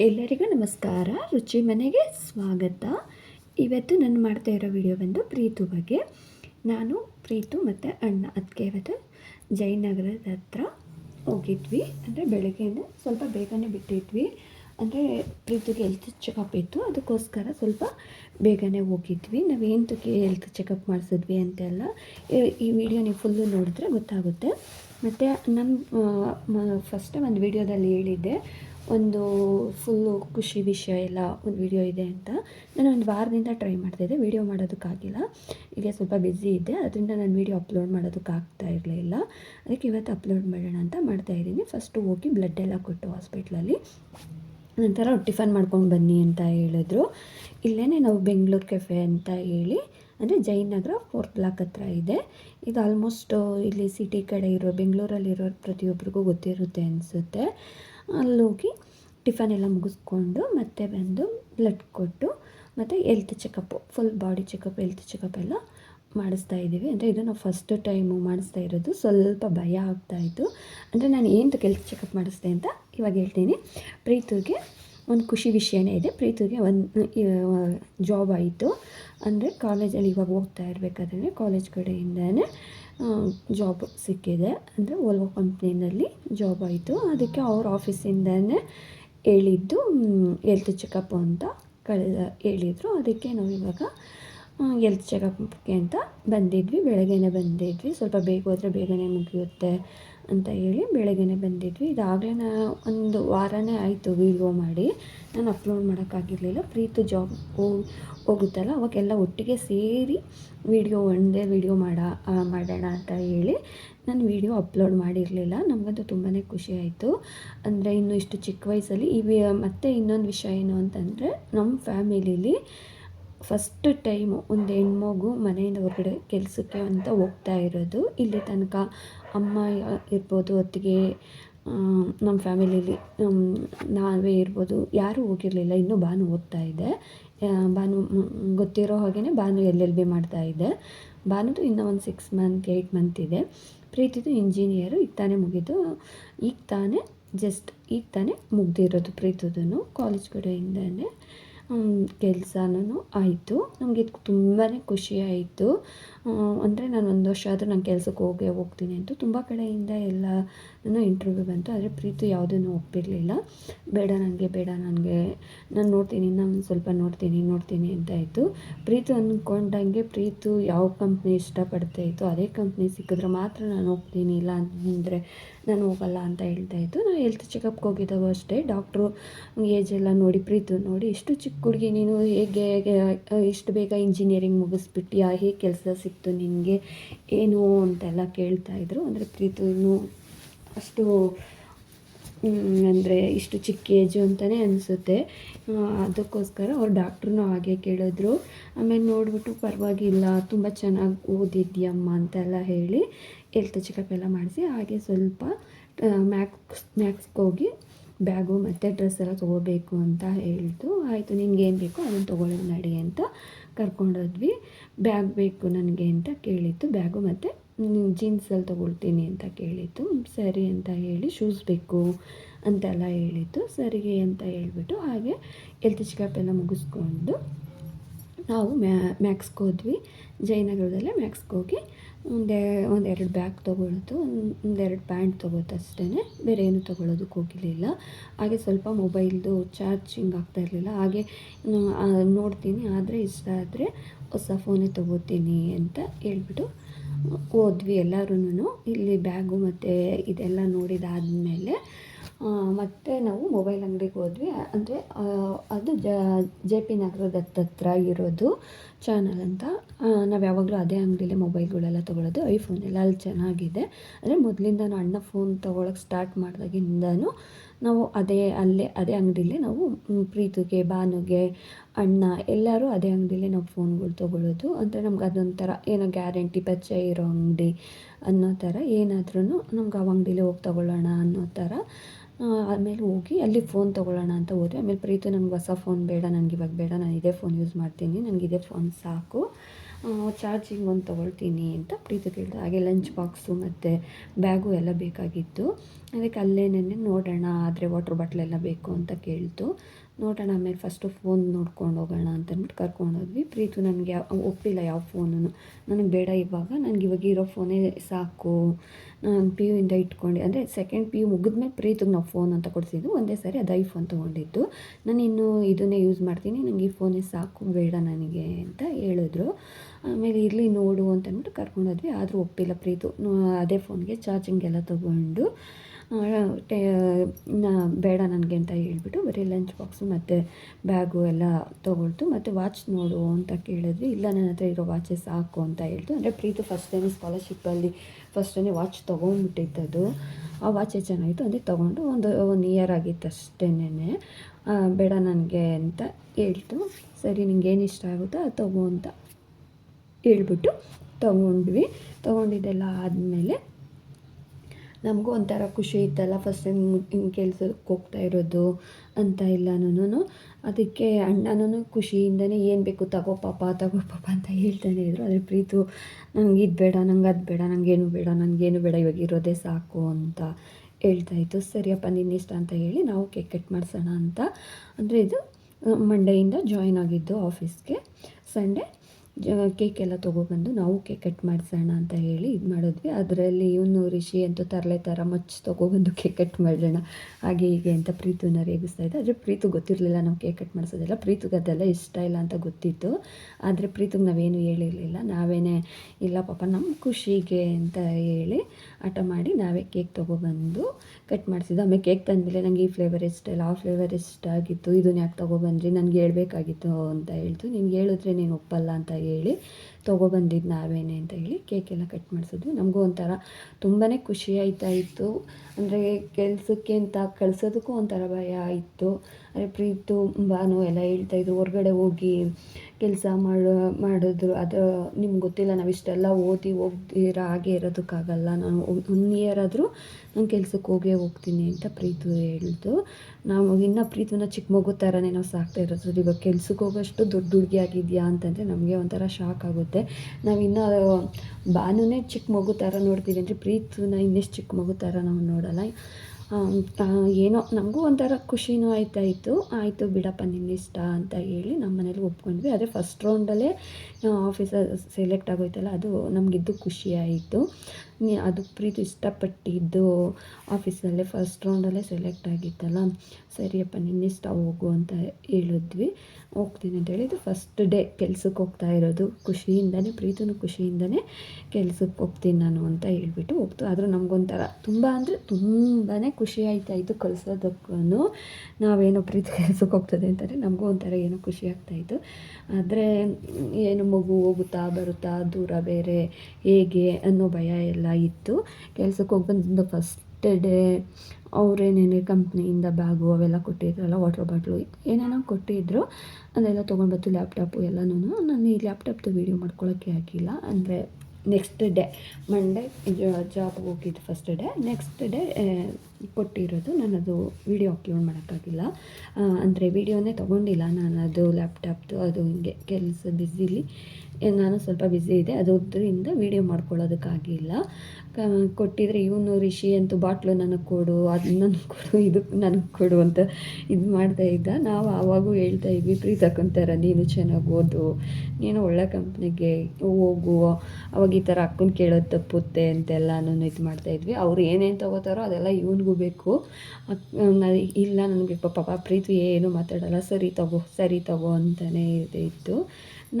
ಎಲ್ಲರಿಗೂ ನಮಸ್ಕಾರ. ರುಚಿ ಮನೆಗೆ ಸ್ವಾಗತ. ಇವತ್ತು ನಾನು ಮಾಡ್ತಾ ಇರೋ ವಿಡಿಯೋ ಬಂದು ಪ್ರೀತು ಬಗ್ಗೆ. ನಾನು ಪ್ರೀತು ಮತ್ತು ಅಣ್ಣ ಅದಕ್ಕೆ ಇವತ್ತು ಜಯನಗರದ ಹತ್ರ ಹೋಗಿದ್ವಿ. ಅಂದರೆ ಬೆಳಗ್ಗೆಯಿಂದ ಸ್ವಲ್ಪ ಬೇಗನೆ ಬಿಟ್ಟಿದ್ವಿ. ಅಂದರೆ ಪ್ರೀತಿಗೆ ಹೆಲ್ತ್ ಚೆಕಪ್ ಇತ್ತು. ಅದಕ್ಕೋಸ್ಕರ ಸ್ವಲ್ಪ ಬೇಗನೆ ಹೋಗಿದ್ವಿ. ನಾವು ಏನಕ್ಕೆ ಹೆಲ್ತ್ ಚೆಕಪ್ ಮಾಡಿಸಿದ್ವಿ ಅಂತೆಲ್ಲ. ಈ ವಿಡಿಯೋ ನೀವು ಫುಲ್ಲು ನೋಡಿದ್ರೆ ಗೊತ್ತಾಗುತ್ತೆ. ಮತ್ತು ನಮ್ಮ ಫಸ್ಟೇ ಒಂದು ವಿಡಿಯೋದಲ್ಲಿ ಹೇಳಿದ್ದೆ. ಒಂದು ಫುಲ್ಲು ಖುಷಿ ವಿಷಯ ಎಲ್ಲ ಒಂದು ವಿಡಿಯೋ ಇದೆ ಅಂತ. ನಾನು ಒಂದು ವಾರದಿಂದ ಟ್ರೈ ಮಾಡ್ತಾಯಿದ್ದೆ ವಿಡಿಯೋ ಮಾಡೋದಕ್ಕಾಗಿಲ್ಲ. ಈಗ ಸ್ವಲ್ಪ ಬ್ಯುಸಿ ಇದ್ದೆ, ಅದರಿಂದ ನಾನು ವಿಡಿಯೋ ಅಪ್ಲೋಡ್ ಮಾಡೋದಕ್ಕಾಗ್ತಾ ಇರಲಿಲ್ಲ. ಅದಕ್ಕೆ ಇವತ್ತು ಅಪ್ಲೋಡ್ ಮಾಡೋಣ ಅಂತ ಮಾಡ್ತಾ ಇದ್ದೀನಿ. ಫಸ್ಟು ಹೋಗಿ ಬ್ಲಡ್ ಎಲ್ಲ ಕೊಟ್ಟು ಹಾಸ್ಪಿಟ್ಲಲ್ಲಿ ನಂತರ ಟಿಫನ್ ಮಾಡ್ಕೊಂಡು ಬನ್ನಿ ಅಂತ ಹೇಳಿದ್ರು. ಇಲ್ಲೇ ನಾವು ಬೆಂಗಳೂರು ಕೆಫೆ ಅಂತ ಹೇಳಿ, ಅಂದರೆ ಜಯನಗರ ಫೋರ್ತ್ ಬ್ಲಾಕ್ ಹತ್ರ ಇದೆ. ಇದು ಆಲ್ಮೋಸ್ಟ್ ಇಲ್ಲಿ ಸಿಟಿ ಕಡೆ ಇರೋ, ಬೆಂಗಳೂರಲ್ಲಿರೋ ಪ್ರತಿಯೊಬ್ಬರಿಗೂ ಗೊತ್ತಿರುತ್ತೆ ಅನಿಸುತ್ತೆ. ಅಲ್ಲೋಗಿ ಟಿಫನ್ ಎಲ್ಲ ಮುಗಿಸ್ಕೊಂಡು ಮತ್ತೆ ಬಂದು ಬ್ಲಡ್ ಕೊಟ್ಟು ಮತ್ತು health checkup full body checkup health checkup ಎಲ್ಲ ಮಾಡಿಸ್ತಾ ಇದ್ದೀವಿ. ಅಂದರೆ ಇದು ನಾವು ಫಸ್ಟ್ ಟೈಮು ಮಾಡಿಸ್ತಾ ಇರೋದು. ಸ್ವಲ್ಪ ಭಯ ಆಗ್ತಾಯಿತ್ತು ಅಂದರೆ ನಾನು ಏನು ಹೆಲ್ತ್ ಚೆಕಪ್ ಮಾಡಿಸ್ದೆ ಅಂತ ಇವಾಗ ಹೇಳ್ತೀನಿ. ಪ್ರೀತಿಗೆ ಒಂದು ಖುಷಿ ವಿಷಯನೇ ಇದೆ. ಪ್ರೀತಿಗೆ ಒಂದು ಜಾಬ್ ಆಯಿತು. ಅಂದರೆ ಕಾಲೇಜಲ್ಲಿ ಇವಾಗ ಹೋಗ್ತಾ ಇರಬೇಕಾದ್ರೆ ಕಾಲೇಜ್ ಕಡೆಯಿಂದನೇ ಜಾಬ್ ಸಿಕ್ಕಿದೆ. ಅಂದರೆ ಓಲ್ವೋ ಕಂಪ್ನಿನಲ್ಲಿ ಜಾಬ್ ಆಯಿತು. ಅದಕ್ಕೆ ಅವ್ರ ಆಫೀಸಿಂದನೇ ಹೇಳಿದ್ದು ಎಲ್ತ್ ಚೆಕಪ್ ಅಂತ ಕಳೆದ ಹೇಳಿದರು. ಅದಕ್ಕೆ ನಾವು ಇವಾಗ ಎಲ್ತ್ ಚೆಕಪ್ಗೆ ಅಂತ ಬಂದಿದ್ವಿ. ಬೆಳಗ್ಗೆನೇ ಬಂದಿದ್ವಿ. ಸ್ವಲ್ಪ ಬೇಗ ಹೋದರೆ ಬೇಗನೆ ಮುಗಿಯುತ್ತೆ ಅಂತ ಹೇಳಿ ಬೆಳಗ್ಗೆನೇ ಬಂದಿದ್ವಿ. ಇದಾಗಲೇ ನಾ ಒಂದು ವಾರನೇ ಆಯಿತು ವೀಡಿಯೋ ಮಾಡಿ. ನಾನು ಅಪ್ಲೋಡ್ ಮಾಡೋಕ್ಕಾಗಿರಲಿಲ್ಲ. ಪ್ರೀತು ಜಾಬ್ ಹೋಗುತ್ತಲ್ಲ ಅವಾಗೆಲ್ಲ ಒಟ್ಟಿಗೆ ಸೇರಿ ವೀಡಿಯೋ ಒಂದೇ ವೀಡಿಯೋ ಮಾಡ ಮಾಡೋಣ ಅಂತ ಹೇಳಿ ನಾನು ವೀಡಿಯೋ ಅಪ್ಲೋಡ್ ಮಾಡಿರಲಿಲ್ಲ. ನಮಗಂತೂ ತುಂಬಾ ಖುಷಿ ಆಯಿತು. ಅಂದರೆ ಇನ್ನು ಇಷ್ಟು ಚಿಕ್ಕ ವಯಸ್ಸಲ್ಲಿ ಈ ಮತ್ತೆ ಇನ್ನೊಂದು ವಿಷಯ ಏನು ಅಂತಂದರೆ ನಮ್ಮ ಫ್ಯಾಮಿಲೀಲಿ ಫಸ್ಟ್ ಟೈಮು ಒಂದು ಹೆಣ್ಮಗು ಮನೆಯಿಂದ ಹೊರಗಡೆ ಕೆಲಸಕ್ಕೆ ಅಂತ ಹೋಗ್ತಾ ಇರೋದು. ಇಲ್ಲಿ ತನಕ ಅಮ್ಮ ಇರ್ಬೋದು ಹೊತ್ತಿಗೆ ನಮ್ಮ ಫ್ಯಾಮಿಲಿಯಲ್ಲಿ ನಾವೇ ಇರ್ಬೋದು, ಯಾರೂ ಹೋಗಿರಲಿಲ್ಲ. ಇನ್ನೂ ಭಾನು ಓದ್ತಾ ಇದೆ. ಭಾನು ಗೊತ್ತಿರೋ ಹಾಗೆಯೇ ಭಾನು ಎಲ್ ಬಿ ಮಾಡ್ತಾ ಇದೆ. ಭಾನುದು ಇನ್ನೂ ಒಂದು ಸಿಕ್ಸ್ ಮಂತ್ ಏಯ್ಟ್ ಮಂತ್ ಇದೆ. ಪ್ರೀತಿದು ಇಂಜಿನಿಯರು ಈಗ ತಾನೇ ಮುಗಿದು, ಈಗ ತಾನೇ ಜಸ್ಟ್ ಈಗ ತಾನೇ ಮುಗ್ದಿರೋದು ಪ್ರೀತಿದೂ ಕಾಲೇಜ್ ಕಡೆಯಿಂದನೇ. ಕೆಲಸನೂ ಆಯಿತು. ನಮಗೆ ತುಂಬಾ ಖುಷಿ ಆಯಿತು. ಅಂದರೆ ನಾನು ಒಂದು ವರ್ಷ ಆದರೂ ನಾನು ಕೆಲಸಕ್ಕೆ ಹೋಗೇ ಹೋಗ್ತೀನಿ ಅಂತ ತುಂಬ ಕಡೆಯಿಂದ ಎಲ್ಲ ನಾನು ಇಂಟರ್ವ್ಯೂ ಬಂತು. ಆದರೆ ಪ್ರೀತಿ ಯಾವುದನ್ನು ಒಪ್ಪಿರಲಿಲ್ಲ. ಬೇಡ ನನಗೆ ಬೇಡ ನನಗೆ. ನಾನು ನೋಡ್ತೀನಿ, ನಾನು ಸ್ವಲ್ಪ ನೋಡ್ತೀನಿ ನೋಡ್ತೀನಿ ಅಂತ ಇತ್ತು ಪ್ರೀತು ಅಂದ್ಕೊಂಡಂಗೆ ಪ್ರೀತು ಯಾವ ಕಂಪ್ನಿ ಇಷ್ಟಪಡ್ತಾ ಇತ್ತು, ಅದೇ ಕಂಪ್ನಿ ಸಿಕ್ಕಿದ್ರೆ ಮಾತ್ರ ನಾನು ಹೋಗ್ತೀನಿ, ಇಲ್ಲ ಅಂದರೆ ನಾನು ಹೋಗಲ್ಲ ಅಂತ ಹೇಳ್ತಾ ಇತ್ತು. ನಾನು ಹೆಲ್ತ್ ಚೆಕಪ್ಗೆ ಹೋಗಿದ್ದಾಗೂ ಅಷ್ಟೇ. ಡಾಕ್ಟ್ರು ಏಜ್ ಎಲ್ಲ ನೋಡಿ, ಪ್ರೀತು ನೋಡಿ, ಇಷ್ಟು ಚಿಕ್ಕ ಹುಡುಗಿ ನೀನು, ಹೇಗೆ ಇಷ್ಟು ಬೇಗ ಇಂಜಿನಿಯರಿಂಗ್ ಮುಗಿಸ್ಬಿಟ್ಟಿಯಾ? ಹೇಗೆ ಕೆಲಸ ಸಿಕ್ತು ನಿನಗೆ ಏನು ಅಂತೆಲ್ಲ ಕೇಳ್ತಾಯಿದ್ರು ಅಂದರೆ ಪ್ರೀತು ಇನ್ನೂ ಅಷ್ಟು ಅಂದರೆ ಇಷ್ಟು ಚಿಕ್ಕ ಏಜು ಅಂತಲೇ ಅನಿಸುತ್ತೆ. ಅದಕ್ಕೋಸ್ಕರ ಅವ್ರು ಡಾಕ್ಟ್ರೂ ಹಾಗೆ ಕೇಳಿದ್ರು. ಆಮೇಲೆ ನೋಡಿಬಿಟ್ಟು ಪರವಾಗಿಲ್ಲ, ತುಂಬ ಚೆನ್ನಾಗಿ ಓದಿದ್ಯಮ್ಮ ಅಂತೆಲ್ಲ ಹೇಳಿ ಎಲ್ತ್ ಚೆಕಪ್ ಎಲ್ಲ ಮಾಡಿಸಿ, ಹಾಗೆ ಸ್ವಲ್ಪ ಮ್ಯಾಕ್ಸ್ ಮ್ಯಾಕ್ಸ್ಗೆ ಹೋಗಿ ಬ್ಯಾಗು ಮತ್ತು ಡ್ರೆಸ್ ಎಲ್ಲ ತೊಗೋಬೇಕು ಅಂತ ಹೇಳಿದ್ರು ಆಯಿತು ನಿನಗೇನು ಬೇಕೋ ಅದನ್ನು ತೊಗೊಳ್ಳೋದು ನಡಿ ಅಂತ ಕರ್ಕೊಂಡೋದ್ವಿ. ಬ್ಯಾಗ್ ಬೇಕು ನನಗೆ ಅಂತ ಕೇಳಿತ್ತು. ಬ್ಯಾಗು ಮತ್ತು ಜೀನ್ಸಲ್ಲಿ ತೊಗೊಳ್ತೀನಿ ಅಂತ ಕೇಳಿತ್ತು. ಸರಿ ಅಂತ ಹೇಳಿ ಶೂಸ್ ಬೇಕು ಅಂತೆಲ್ಲ ಹೇಳಿತ್ತು. ಸರಿಗೆ ಅಂತ ಹೇಳಿಬಿಟ್ಟು ಹಾಗೆ ಎಲ್ತ್ ಚಿಕಪ್ ಎಲ್ಲ ಮುಗಿಸ್ಕೊಂಡು ನಾವು ಮ್ಯಾ, ಮ್ಯಾಕ್ಸ್ಗೆ ಹೋದ್ವಿ, ಜಯನಗರದಲ್ಲೇ ಮ್ಯಾಕ್ಸ್ಗೆ ಹೋಗಿ, ಒಂದೇ, ಒಂದೆರಡು ಬ್ಯಾಗ್ ತೊಗೊಳ್ತು, ಒಂದೆರಡು ಪ್ಯಾಂಟ್ ತೊಗೋತು ಅಷ್ಟೇ ಬೇರೆ ಏನು ತೊಗೊಳೋದಕ್ಕೆ ಹೋಗಿರಲಿಲ್ಲ ಹಾಗೆ ಸ್ವಲ್ಪ ಮೊಬೈಲ್ದು ಚಾರ್ಜಿಂಗ್ ಆಗ್ತಾ ಇರಲಿಲ್ಲ, ಹಾಗೆ ನೋಡ್ತೀನಿ, ಆದರೆ ಇಷ್ಟ ಆದರೆ ಹೊಸ ಫೋನೇ ತೊಗೋತೀನಿ ಅಂತ ಹೇಳ್ಬಿಟ್ಟು ಹೋದ್ವಿ ಎಲ್ಲರೂ ಇಲ್ಲಿ ಬ್ಯಾಗು ಮತ್ತು ಇದೆಲ್ಲ ನೋಡಿದಾದಮೇಲೆ ಮತ್ತು ನಾವು ಮೊಬೈಲ್ ಅಂಗಡಿಗೆ ಹೋದ್ವಿ. ಅಂದರೆ ಅದು ಜೆ ಪಿ ನಗರದ ಹತ್ತತ್ರ ಇರೋದು ಚಾನಲ್ ಅಂತ. ನಾವು ಯಾವಾಗಲೂ ಅದೇ ಅಂಗಡಿಲೇ ಮೊಬೈಲ್ಗಳೆಲ್ಲ ತೊಗೊಳೋದು. ಐಫೋನ್ ಎಲ್ಲ ಅಲ್ಲಿ ಚೆನ್ನಾಗಿದೆ. ಅಂದರೆ ನಾನು ಅಣ್ಣ ಫೋನ್ ತೊಗೊಳಕ್ಕೆ ಸ್ಟಾರ್ಟ್ ಮಾಡಿದಾಗಿಂದನೂ ನಾವು ಅದೇ ಅಲ್ಲೇ, ಅದೇ ಅಂಗಡಿಲೇ ನಾವು ಪ್ರೀತಿಗೆ, ಭಾನುಗೆ, ಅಣ್ಣ ಎಲ್ಲರೂ ಅದೇ ಅಂಗಡಿಯಲ್ಲಿ ನಾವು ಫೋನ್ಗಳು ತೊಗೊಳ್ಳೋದು ಅಂದರೆ ನಮ್ಗೆ ಅದೊಂಥರ ಏನೋ ಗ್ಯಾರಂಟಿ, ಪರಿಚಯ ಇರೋ ಅಂಗಡಿ ಅನ್ನೋ ಥರ ಏನಾದ್ರೂ ನಮ್ಗೆ ಆ ಅಂಗಡಿಲೇ ಹೋಗಿ ತೊಗೊಳ್ಳೋಣ ಅನ್ನೋ ಥರ ಆಮೇಲೆ ಹೋಗಿ ಅಲ್ಲಿ ಫೋನ್ ತೊಗೊಳ್ಳೋಣ ಅಂತ ಹೋದೆ. ಆಮೇಲೆ ಪ್ರೀತು ನನಗೆ ಹೊಸ ಫೋನ್ ಬೇಡ ನನಗೆ ಇವಾಗ ಬೇಡ, ನಾನು ಇದೇ ಫೋನ್ ಯೂಸ್ ಮಾಡ್ತೀನಿ ನನಗೆ ಇದೇ ಫೋನ್ ಸಾಕು. ಚಾರ್ಜಿಂಗ್ ಒಂದು ತೊಗೊಳ್ತೀನಿ ಅಂತ ಪ್ರೀತಿ ಕೇಳಿದೆ ಹಾಗೆ ಲಂಚ್ ಬಾಕ್ಸು ಮತ್ತು ಬ್ಯಾಗು ಎಲ್ಲ ಬೇಕಾಗಿತ್ತು. ಅದಕ್ಕೆ ಅಲ್ಲೇನೇ ನೋಡೋಣ, ಆದರೆ ವಾಟ್ರ್ ಬಾಟ್ಲೆಲ್ಲ ಬೇಕು ಅಂತ ಕೇಳ್ತು. ನೋಡೋಣ, ಆಮೇಲೆ ಫಸ್ಟು ಫೋನ್ ನೋಡ್ಕೊಂಡು ಹೋಗೋಣ ಅಂತಂದ್ಬಿಟ್ಟು ಕರ್ಕೊಂಡೋದ್ವಿ ಪ್ರೀತು ನನಗೆ ಒಪ್ಪಿಲ್ಲ ಯಾವ ಫೋನು ನನಗೆ ಬೇಡ ಇವಾಗ. ನನಗೆ ಇವಾಗ ಇರೋ ಫೋನೇ ಸಾಕು. ನಾನು ಪಿ ಇಂದ ಇಟ್ಕೊಂಡು. ಅಂದರೆ ಸೆಕೆಂಡ್ ಪಿ ಯು ಮುಗಿದ್ಮೇಲೆ ಪ್ರೀತಿಗೆ ನಾವು ಫೋನ್ ಅಂತ ಕೊಡಿಸಿದ್ದು. ಒಂದೇ ಸಾರಿ ಅದು ಐಫೋನ್ ತೊಗೊಂಡಿದ್ದು. ನಾನು ಇನ್ನೂ ಇದನ್ನೇ ಯೂಸ್ ಮಾಡ್ತೀನಿ. ನನಗೆ ಈ ಫೋನೇ ಸಾಕು, ಬೇಡ ನನಗೆ ಅಂತ ಹೇಳಿದ್ರು. ಆಮೇಲೆ ಇರಲಿ ನೋಡು ಅಂತಂದ್ಬಿಟ್ಟು ಕರ್ಕೊಂಡೋದ್ವಿ ಆದರೂ ಒಪ್ಪಿಲ್ಲ ಪ್ರೀತು. ಅದೇ ಫೋನ್ಗೆ ಚಾರ್ಜಿಂಗ್ ಎಲ್ಲ ತೊಗೊಂಡು. ಬೇಡ ನನಗೆ ಅಂತ ಹೇಳ್ಬಿಟ್ಟು ಬರೀ ಲಂಚ್ ಬಾಕ್ಸು ಮತ್ತು ಬ್ಯಾಗು ಎಲ್ಲ ತೊಗೊಳ್ತು. ಮತ್ತು ವಾಚ್ ನೋಡು ಅಂತ ಕೇಳಿದ್ವಿ. ಇಲ್ಲ ನನ್ನ ಹತ್ರ ಇರೋ ವಾಚಸ್ ಸಾಕು ಅಂತ ಹೇಳ್ತು. ಅಂದರೆ ಪ್ರೀತು ಫಸ್ಟ್ ಟೈಮ್ ಸ್ಕಾಲರ್ಶಿಪ್ಪಲ್ಲಿ ಫಸ್ಟ್ ಟೈಮ್ ವಾಚ್ ತೊಗೊಂಡ್ಬಿಟ್ಟಿದ್ದದು ಆ ವಾಚೇ ಚೆನ್ನಾಗಿತ್ತು. ಅಂದರೆ ತೊಗೊಂಡು ಒಂದು ಒನ್ ಇಯರ್ ಆಗಿತ್ತು ಅಷ್ಟೇನೆ ಬೇಡ ನನಗೆ ಅಂತ ಹೇಳ್ತು. ಸರಿ, ನಿಂಗೆ ಏನು ಇಷ್ಟ ಆಗುತ್ತೋ ಅದು ತೊಗೋ ಅಂತ ಹೇಳ್ಬಿಟ್ಟು ತೊಗೊಂಡ್ವಿ. ತೊಗೊಂಡಿದ್ದೆಲ್ಲ ಆದಮೇಲೆ ನಮಗೂ ಒಂಥರ ಖುಷಿ ಇತ್ತಲ್ಲ ಫಸ್ಟ್ ಟೈಮ್ ಹಿಂಗೆ ಕೆಲ್ಸಕ್ಕೆ ಹೋಗ್ತಾ ಇರೋದು ಅಂತ ಎಲ್ಲನೂ ಅದಕ್ಕೆ ಅಣ್ಣನೂ ಖುಷಿಯಿಂದನೇ ಏನು ಬೇಕು ತಗೋ ಪಾಪ ತಗೋ ಪಾಪ ಅಂತ ಹೇಳ್ತಾನೆ ಇದ್ರು. ಆದರೆ ಪ್ರೀತು ನನಗೆ ಇದು ಬೇಡ, ನಂಗೆ ಅದು ಬೇಡ ನನಗೇನು ಬೇಡ ನನಗೇನು ಬೇಡ, ಇವಾಗ ಇರೋದೇ ಸಾಕು ಅಂತ ಹೇಳ್ತಾ ಇತ್ತು. ಸರಿಯಪ್ಪ ನಿನ್ನ ಇಷ್ಟ ಅಂತ ಹೇಳಿ ನಾವು ಕೇಕ್ ಕಟ್ ಮಾಡಿಸೋಣ ಅಂತ. ಅಂದರೆ ಇದು ಮಂಡೆಯಿಂದ ಜಾಯ್ನ್ ಆಗಿದ್ದು ಆಫೀಸ್ಗೆ ಸಂಡೇ ಕೇಕೆಲ್ಲ ತೊಗೊಬಂದು ನಾವು ಕೇಕ್ ಕಟ್ ಮಾಡಿಸೋಣ ಅಂತ ಹೇಳಿ ಇದು ಮಾಡಿದ್ವಿ. ಅದರಲ್ಲಿ ಇವನು ರಿಷಿ ಅಂತೂ ತರಲೆ ಥರ ಮಚ್ಚು ತೊಗೊಬಂದು ಕೇಕ್ ಕಟ್ ಮಾಡೋಣ ಹಾಗೆ ಹೀಗೆ ಅಂತ ಪ್ರೀತುನ ರೇಗಿಸ್ತಾ ಇದ್ದೆ. ಆದರೆ ಪ್ರೀತು ಗೊತ್ತಿರಲಿಲ್ಲ ನಾವು ಕೇಕ್ ಕಟ್ ಮಾಡಿಸೋದಿಲ್ಲ. ಪ್ರೀತಿಗೆ ಅದೆಲ್ಲ ಇಷ್ಟ ಇಲ್ಲ ಅಂತ ಗೊತ್ತಿತ್ತು. ಆದರೆ ಪ್ರೀತಿಗೆ ನಾವೇನು ಹೇಳಿರಲಿಲ್ಲ. ನಾವೇನೇ, ಇಲ್ಲ ಪಾಪ ನಮ್ಮ ಖುಷಿಗೆ ಅಂತ ಹೇಳಿ ಆಟ ಮಾಡಿ ನಾವೇ ಕೇಕ್ ತೊಗೊಬಂದು ಕಟ್ ಮಾಡಿಸಿದ್ದು. ಆಮೇಲೆ ಕೇಕ್ ತಂದಮೇಲೆ ನನಗೆ ಈ ಫ್ಲೇವರ್ ಇಷ್ಟ ಇಲ್ಲ ಆ ಫ್ಲೇವರ್ ಇಷ್ಟ ಆಗಿತ್ತು ಇದನ್ನ ಯಾಕೆ ತೊಗೊಬಂದ್ರಿ? ನನಗೆ ಹೇಳ್ಬೇಕಾಗಿತ್ತು ಅಂತ ಹೇಳ್ತು. ನಿನ್ಗೆ ಹೇಳಿದ್ರೆ ನೀನು ಒಪ್ಪಲ್ಲ ಅಂತ ಹೇಳಿ ತೊಗೊಬಂದಿದ್ದು ನಾವೇನೆ ಅಂತ ಹೇಳಿ ಕೇಕೆಲ್ಲ ಕಟ್ ಮಾಡಿಸಿದ್ವಿ. ನಮಗೂ ಒಂಥರ ತುಂಬಾ ಖುಷಿ ಆಯ್ತಾ ಇತ್ತು. ಅಂದರೆ ಕೆಲಸಕ್ಕೆ ಅಂತ ಕಳಿಸೋದಕ್ಕೂ ಒಂಥರ ಭಯ ಆಯಿತು ಅಂದರೆ ಪ್ರೀತು ಬಾನು ಎಲ್ಲ ಹೇಳ್ತಾಯಿದ್ರು ಹೊರಗಡೆ ಹೋಗಿ ಕೆಲಸ ಮಾಡೋ, ಮಾಡಿದ್ರು. ಅದು ನಿಮ್ಗೆ ಗೊತ್ತಿಲ್ಲ, ನಾವು ಇಷ್ಟೆಲ್ಲ ಓದಿ ಹೋಗ್ದಿರ ಹಾಗೆ ಇರೋದಕ್ಕಾಗಲ್ಲ. ನಾನು ಒನ್ ಇಯರ್ ಆದರೂ ನಾನು ಕೆಲಸಕ್ಕೆ ಹೋಗೇ ಹೋಗ್ತೀನಿ ಅಂತ ಪ್ರೀತು ಹೇಳ್ದು. ನಾವು ಇನ್ನೂ ಪ್ರೀತಿನ ಚಿಕ್ಕ ಮಗು ಥರನೇ ನಾವು ಸಾಕ್ತಾ ಇರೋದು. ಇವಾಗ ಕೆಲ್ಸಕ್ಕೆ ಹೋಗೋಷ್ಟು ದೊಡ್ಡ ಹುಡುಗಿ ಆಗಿದೆಯಾ ಅಂತಂದರೆ ನಮಗೆ ಒಂಥರ ಶಾಕ್ ಆಗುತ್ತೆ. ನಾವು ಇನ್ನೂ ಬಾನುನೇ ಚಿಕ್ಕ ಮಗು ಥರ ನೋಡ್ತೀವಿ ಅಂದರೆ ಪ್ರೀತಿನ ಇನ್ನೆಷ್ಟು ಚಿಕ್ಕ ಮಗು ಥರ ನಾವು ನೋಡೋಲ್ಲ. ಏನೋ ನಮಗೂ ಒಂಥರ ಖುಷಿನೂ ಆಯ್ತಾಯಿತ್ತು ಆಯಿತು ಬಿಡಪ್ಪ, ನಿನ್ನ ಇಷ್ಟ ಅಂತ ಹೇಳಿ ನಮ್ಮ ಮನೇಲಿ ಒಪ್ಕೊಂಡ್ವಿ. ಆದರೆ ಫಸ್ಟ್ ರೌಂಡಲ್ಲೇ ಆಫೀಸರ್ ಸೆಲೆಕ್ಟ್ ಆಗೋಯ್ತಲ್ಲ, ಅದು ನಮಗಿದ್ದು ಖುಷಿ ಆಯಿತು. ಅದು ಪ್ರೀತಿ ಇಷ್ಟಪಟ್ಟಿದ್ದು ಆಫೀಸಲ್ಲೇ ಫಸ್ಟ್ ರೌಂಡಲ್ಲೇ ಸೆಲೆಕ್ಟ್ ಆಗಿತ್ತಲ್ಲ. ಸರಿಯಪ್ಪ ನಿನ್ನಿಷ್ಟ ಹೋಗು ಅಂತ ಹೇಳಿದ್ವಿ. ಹೋಗ್ತೀನಿ ಅಂತ ಹೇಳಿದ್ದು ಫಸ್ಟ್ ಡೇ ಕೆಲ್ಸಕ್ಕೆ ಹೋಗ್ತಾ ಇರೋದು. ಖುಷಿಯಿಂದನೇ, ಪ್ರೀತಿನೂ ಖುಷಿಯಿಂದನೇ ಕೆಲ್ಸಕ್ಕೆ ಹೋಗ್ತೀನಿ ನಾನು ಅಂತ ಹೇಳ್ಬಿಟ್ಟು ಹೋಗ್ತು. ಆದರೂ ನಮಗೊಂಥರ ತುಂಬ ಅಂದರೆ ತುಂಬಾ ಖುಷಿ ಆಯ್ತಾ ಆಯ್ತಾಯಿತ್ತು ಕಲಿಸೋದಕ್ಕೂ ನಾವೇನೋ ಪ್ರೀತಿ ಕೆಲ್ಸಕ್ಕೆ ಹೋಗ್ತದೆ ಅಂತಾರೆ. ನಮಗೂ ಒಂಥರ ಏನೋ ಖುಷಿ ಆಗ್ತಾಯಿತ್ತು ಆದರೆ ಏನು ಮಗು ಹೋಗುತ್ತಾ, ಬರುತ್ತಾ, ದೂರ ಬೇರೆ ಹೇಗೆ ಅನ್ನೋ ಭಯ ಎಲ್ಲ ಇತ್ತು. ಕೆಲಸಕ್ಕೆ ಹೋಗಿ ಫಸ್ಟ್ ಡೇ ಅವರೇನೇನು ಕಂಪ್ನಿಯಿಂದ ಬ್ಯಾಗು ಅವೆಲ್ಲ ಕೊಟ್ಟಿದ್ರಲ್ಲ ವಾಟ್ರ್ ಬಾಟ್ಲು ಏನೇನೋ ಕೊಟ್ಟಿದ್ರು. ಅದೆಲ್ಲ ತೊಗೊಂಡ್ಬತ್ತು ಲ್ಯಾಪ್ಟಾಪು ಎಲ್ಲನೂ. ನಾನು ಈ ಲ್ಯಾಪ್ಟಾಪ್ದು ವೀಡಿಯೋ ಮಾಡ್ಕೊಳ್ಳೋಕ್ಕೆ ಆಗಿಲ್ಲ. ಅಂದರೆ ನೆಕ್ಸ್ಟ್ ಡೇ ಮಂಡೇ ಜಾಬ್ಗೆ ಹೋಗಿದ್ದು ಫಸ್ಟ್ ಡೇ ನೆಕ್ಸ್ಟ್ ಡೇ ಕೊಟ್ಟಿರೋದು ನಾನು ಅದು ವೀಡಿಯೋ ಅಪ್ಲೋಡ್ ಮಾಡೋಕ್ಕಾಗಿಲ್ಲ ಅಂದರೆ ವೀಡಿಯೋನೇ ತೊಗೊಂಡಿಲ್ಲ. ನಾನು ಅದು ಲ್ಯಾಪ್ಟಾಪ್ದು ಅದು ಹಿಂಗೆ ಕೆಲಸ ಬ್ಯುಸಿಲಿ ನಾನು ಸ್ವಲ್ಪ ಬ್ಯುಸಿ ಇದೆ. ಅದರಿಂದ ವಿಡಿಯೋ ಮಾಡ್ಕೊಳ್ಳೋದಕ್ಕಾಗಿಲ್ಲ. ಕೊಟ್ಟಿದ್ರೆ ಇವನು ರಿಷಿ ಅಂತೂ ಬಾಟ್ಲು ನನಗೆ ಕೊಡು, ಅದು ನನಗೆ ಕೊಡು, ಇದು ನನಗೆ ಕೊಡು ಅಂತ ಇದು ಮಾಡ್ತಾ ಇದ್ದ. ನಾವು ಆವಾಗೂ ಹೇಳ್ತಾ ಇದ್ವಿ, ಪ್ರೀತಿ ಹಾಕೊಂತಾರ ನೀನು ಚೆನ್ನಾಗಿ ಓದು. ನೀನು ಒಳ್ಳೆ ಕಂಪ್ನಿಗೆ ಹೋಗು. ಅವಾಗ ಈ ಥರ ಅಕ್ಕನ ಕೇಳೋದು ತಪ್ಪುತ್ತೆ ಅಂತೆಲ್ಲ ನಾನು ಇದು ಮಾಡ್ತಾಯಿದ್ವಿ ಅವ್ರು ಏನೇನು ತೊಗೋತಾರೋ ಅದೆಲ್ಲ ಇವನಿಗೂ ಬೇಕು ಇಲ್ಲ ನನಗೆ ಪಾಪ ಪ್ರೀತಿ ಏನು ಮಾತಾಡಲ್ಲ, ಸರಿ ತಗೋ ಸರಿ ತಗೋ ಅಂತಲೇ ಇತ್ತು.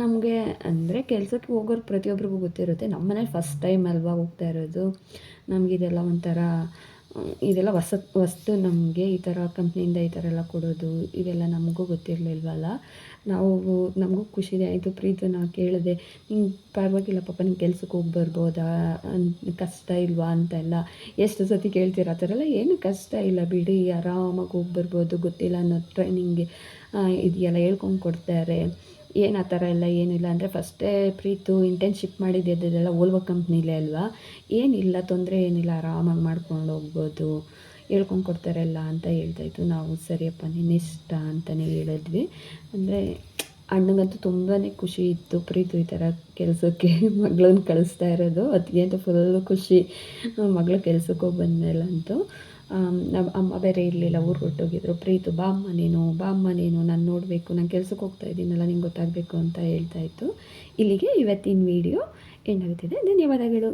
ನಮಗೆ ಅಂದರೆ ಕೆಲಸಕ್ಕೆ ಹೋಗೋರು ಪ್ರತಿಯೊಬ್ಬರಿಗೂ ಗೊತ್ತಿರುತ್ತೆ ನಮ್ಮ ಮನೇಲಿ ಫಸ್ಟ್ ಟೈಮ್ ಅಲ್ವಾ ಹೋಗ್ತಾ ಇರೋದು. ನಮಗಿದೆಲ್ಲ ಒಂಥರ ಇದೆಲ್ಲ ಹೊಸ ವಸ್ತು ನಮಗೆ ಈ ಥರ ಕಂಪ್ನಿಯಿಂದ ಈ ಥರ ಎಲ್ಲ ಕೊಡೋದು, ಇದೆಲ್ಲ ನಮಗೂ ಗೊತ್ತಿರಲಿಲ್ವಲ್ಲ? ನಾವು ನಮಗೂ ಖುಷಿ ಆಯಿತು. ಪ್ರೀತು ನಾವು ಕೇಳಿದೆ, ನಿಂಗೆ ಪರವಾಗಿಲ್ಲ ಪಾಪ, ನಿಂಗೆ ಕೆಲ್ಸಕ್ಕೆ ಹೋಗಿ ಬರ್ಬೋದಾ? ಕಷ್ಟ ಇಲ್ವಾ? ಅಂತೆಲ್ಲ. ಎಷ್ಟು ಸತಿ ಕೇಳ್ತೀರ ಆ ಥರ ಎಲ್ಲ, ಏನು ಕಷ್ಟ ಇಲ್ಲ ಬಿಡಿ, ಆರಾಮಾಗಿ ಹೋಗಿ ಬರ್ಬೋದು, ಗೊತ್ತಿಲ್ಲ ಅನ್ನೋ ಟ್ರೈನಿಂಗ್ ಇದೆಯಲ್ಲ ಹೇಳ್ಕೊಂಡು ಕೊಡ್ತಾರೆ. ಏನು ಆ ಥರ ಎಲ್ಲ ಏನಿಲ್ಲ ಅಂದರೆ ಫಸ್ಟೇ ಪ್ರೀತು ಇಂಟರ್ನ್ಶಿಪ್ ಮಾಡಿದ್ದೆಲ್ಲ ಓಲ್ವ ಕಂಪ್ನಿಲೇ ಅಲ್ವಾ? ಏನಿಲ್ಲ, ತೊಂದರೆ ಏನಿಲ್ಲ, ಆರಾಮಾಗಿ ಮಾಡ್ಕೊಂಡು ಹೋಗ್ಬೋದು. ಹೇಳ್ಕೊಂಡು ಕೊಡ್ತಾರಲ್ಲ ಅಂತ ಅಂತ ಹೇಳ್ತಾಯಿತ್ತು ನಾವು ಸರಿಯಪ್ಪ ಇಷ್ಟ ಅಂತಲೇ ಹೇಳಿದ್ವಿ. ಅಂದರೆ ಅಣ್ಣಗಂತೂ ತುಂಬಾ ಖುಷಿ ಇತ್ತು. ಪ್ರೀತು ಈ ಥರ ಕೆಲಸಕ್ಕೆ ಮಗಳನ್ನ ಕಳಿಸ್ತಾ ಇರೋದು. ಅದಕ್ಕೆ ಅಂತ ಫುಲ್ ಖುಷಿ. ಮಗಳು ಕೆಲಸಕ್ಕೆ ಹೋಗಿ ನಮ್ಮ ಅಮ್ಮ ಬೇರೆ ಇರಲಿಲ್ಲ, ಊರು ಹೊರಟೋಗಿದ್ರು ಪ್ರೀತು, ಬಾ ಅಮ್ಮ ನೀನು ಬಾ ಅಮ್ಮ ನೀನು ನಾನು ನೋಡಬೇಕು, ನಾನು ಕೆಲಸಕ್ಕೆ ಹೋಗ್ತಾ ಇದ್ದೀನಲ್ಲ, ನಿಂಗೆ ಗೊತ್ತಾಗಬೇಕು ಅಂತ ಹೇಳ್ತಾ ಇತ್ತು. ಇಲ್ಲಿಗೆ ಇವತ್ತಿನ ವಿಡಿಯೋ ಎಂಡಾಗುತ್ತಿದೆ ಧನ್ಯವಾದಗಳು.